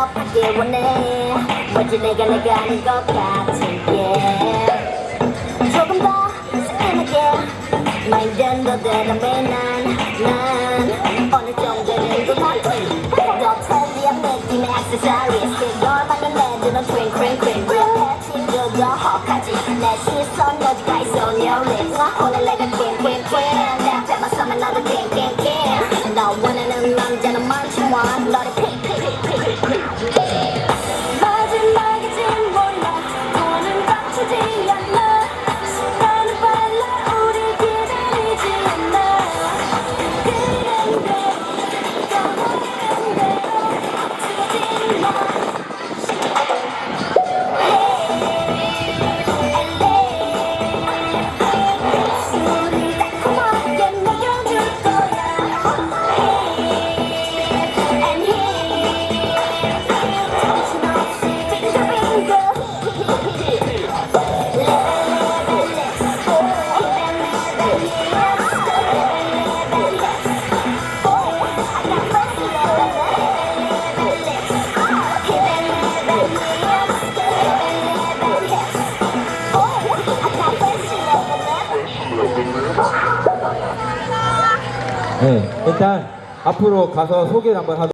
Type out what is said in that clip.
드레스업하길 원해 뭐지 내가 내가 아닌 것 같은 게 조금 더 새하게 마인드는 더 대담해 난난 어느 정도는 것 같아 더 trendy한 느낌의 액세서리 Come on! 네, 일단 앞으로 가서 소개를 한번 하도록